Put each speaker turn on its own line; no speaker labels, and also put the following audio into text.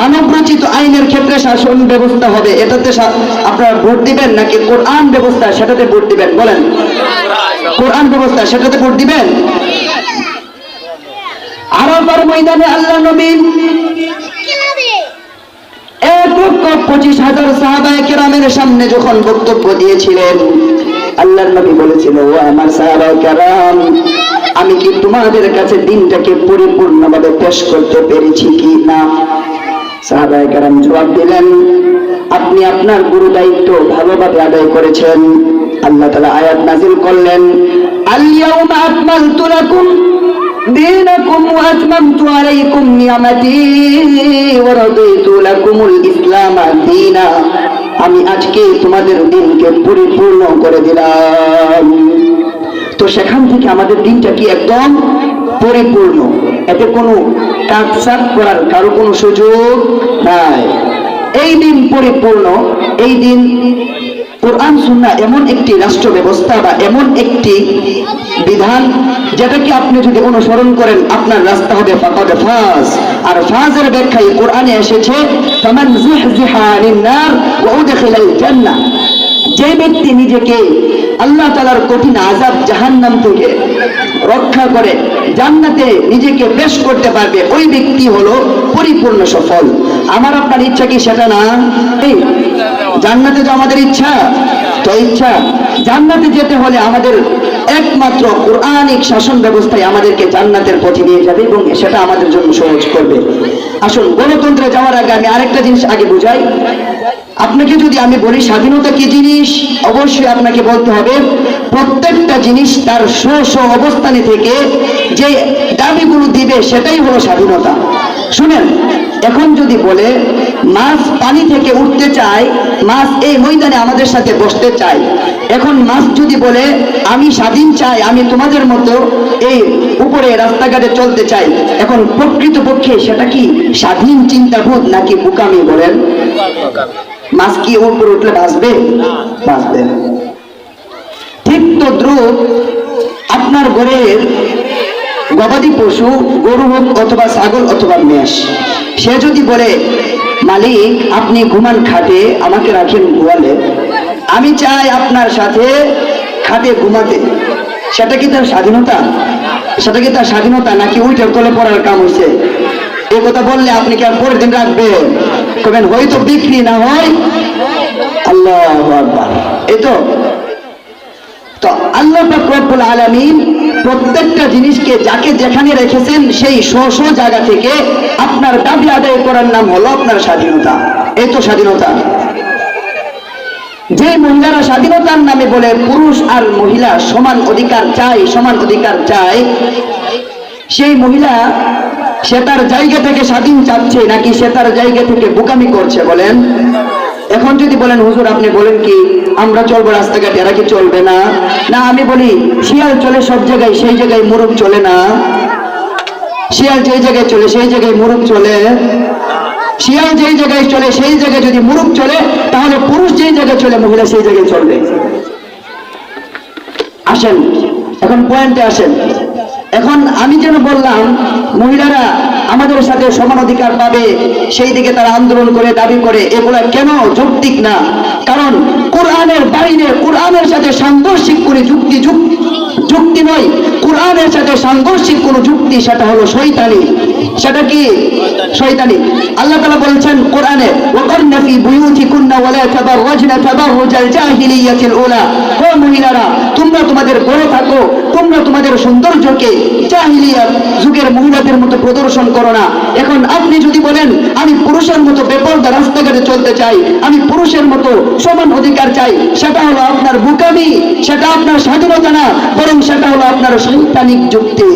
মানব রচিত আইনের ক্ষেত্রে শাসন ব্যবস্থা হবে, এটাতে আপনারা ভোট দিবেন নাকি কোরআন ব্যবস্থা সেটাতে ভোট দিবেন? বলেন। কোরআন ব্যবস্থা সেটাতে ভোট দিবেন? আরাফার ময়দানে আল্লাহ নবী এক লক্ষ পঁচিশ হাজার সাহাবায়ে কেরামের সামনে যখন বক্তব্য দিয়েছিলেন আল্লাহর নবী বলেছিল, ও আমার সাহাবায়ে কেরাম, আমি কি তোমাদের কাছে দিনটাকে পরিপূর্ণভাবে পেশ করতে পেরেছি কি না? সাহাবায়ে কেরাম জবাব দিলেন আপনি আপনার গুরু দায়িত্ব ভালোভাবে আদায় করেছেন আল্লাহ তাআলা আয়াত নাজিল করলেন আল-ইয়াউমা আকমালতু লাকুম دينكم وأتممت عليكم نعمتي ورضيت لكم الإسلام دينا আমি আজকে তোমাদের দিনকে পরিপূর্ণ করে দিলাম তো সেখান থেকে আমাদের দিনটা কি একদম পরিপূর্ণ এতে কোনো কাটসাট করার কারও কোনো সুযোগ নাই। এই দিন পরিপূর্ণ, এই দিন কোরআন, সুন্নাহ এমন একটি রাষ্ট্র ব্যবস্থা বা এমন একটি বিধান যেটাকে আপনি যদি অনুসরণ করেন, আপনার রাস্তা হবে ফাকাদ ফাজ আর ফাজের ব্যাখ্যায় কোরআনে এসেছে যে ব্যক্তি নিজেকে আল্লাহ তালার কঠিন আজাব জাহান্নাম থেকে রক্ষা করে জান্নাতে নিজেকে বেশ করতে পারবে, ওই ব্যক্তি হলো পরিপূর্ণ সফল। আমার আপনার ইচ্ছা কি সেটা না? জান্নাতে তো আমাদের ইচ্ছা। তো ইচ্ছা। জান্নাতে যেতে হলে আমাদের একমাত্র কোরআনিক শাসন ব্যবস্থায় আমাদেরকে জান্নাতের পথে নিয়ে যাবে এবং সেটা আমাদের জন্য সহজ করবে। আসুন, গণতন্ত্রে যাওয়ার আগে আমি আরেকটা জিনিস আগে বুঝাই। আপনাকে যদি আমি বলি স্বাধীনতা কি জিনিস, অবশ্যই আপনাকে বলতে হবে, প্রত্যেকটা জিনিস তার স্ব স্ব অবস্থানে থেকে যে দাবিগুলো দিবে সেটাই হলো স্বাধীনতা। শুনেন, এখন যদি বলে মাছ পানি থেকে উঠতে চায়, মাছ এই ময়দানে আমাদের সাথে বসতে চায় এখন মাছ যদি বলে, আমি স্বাধীন চাই, আমি তোমাদের মতো এই উপরে রাস্তাঘাটে চলতে চাই, এখন প্রকৃতপক্ষে সেটা কি স্বাধীন চিন্তাবোধ নাকি বুকামি বলেন? মাছ কি উপরে উঠলে বাঁচবে? বাঁচবে ঠিক তো দ্রুত আপনার ঘরের গবাদি পশু, গরু হোক অথবা ছাগল অথবা মেষ, সে যদি বলে, মালিক, আপনি ঘুমান খাটে, আমাকে রাখেন গোয়ালে আমি চাই আপনার সাথে খাটে ঘুমাতে। সেটা কি তার স্বাধীনতা? সেটা কি তার স্বাধীনতা নাকি উইটার তলে পড়ার কাম হয়েছে এই কথা বললে আপনি কি আর পরের দিন রাখবেন? কবেন হয়তো বিক্রি না হয়? আল্লাহ এই তো। তো আল্লাহ রব্বুল আলামিন প্রত্যেকটা জিনিসকে যাকে যেখানে রেখেছেন সেই স্ব জায়গা থেকে আপনার দাবি আদায় করার নাম হলো আপনার স্বাধীনতা। এই তো স্বাধীনতা। স্বাধীনতার নামে বলে পুরুষ আর মহিলা সমান অধিকার চাই, সমান অধিকার চায় সেই মহিলা, সে তার জায়গা থেকে স্বাধীন চাচ্ছে নাকি সে তার জায়গা থেকে বোকামি করছে বলেন? এখন যদি বলেন, হুজুর, আপনি বলেন কি, আমরা চলবো রাস্তাঘাটে, এরা কি চলবে না? না, আমি বলি, শিয়াল চলে সব জায়গায়, সেই জায়গায় মুরগ চলে না। শিয়াল যে জায়গায় চলে, সেই জায়গায় মুরগ চলে। শিয়াল যেই জায়গায় চলে, সেই জায়গায় যদি মুরগ চলে, তাহলে পুরুষ যেই জায়গায় চলে, মহিলা সেই জায়গায় চলবে। আসেন, এখন পয়েন্টে আসেন। এখন আমি যেন বললাম, মহিলারা আমাদের সাথে সমান অধিকার পাবে, সেই দিকে তারা আন্দোলন করে, দাবি করে, এগুলা কেন যৌক্তিক না? কারণ কোরআনের বাইরে, কোরআনের সাথে সাংঘর্ষিক করে যুক্তি যুক- যুক্তি নয়। কোরআনের সাথে সাংঘর্ষিক কোন যুক্তি সেটা হলো শৈতানি সেটা কি? শৈতানি আল্লাহ তাআলা বলছেন কোরআনে জাহিলিয়াতিল উলা। ও মহিলারা, তোমরা তোমাদের ঘরে থাকো, তোমরা তোমাদের সৌন্দর্যকে যুগের মহিলাদের মতো প্রদর্শন করো না। এখন আপনি যদি বলেন, আমি পুরুষের মতো বেপরদা রাস্তাঘাটে চলতে চাই, আমি পুরুষের সমান অধিকার চাই, সেটা হলো আপনার বুকামি, সেটা আপনার স্বাধীনতা না, বরং সেটা হলো আপনার সৈতানিক যুক্তি।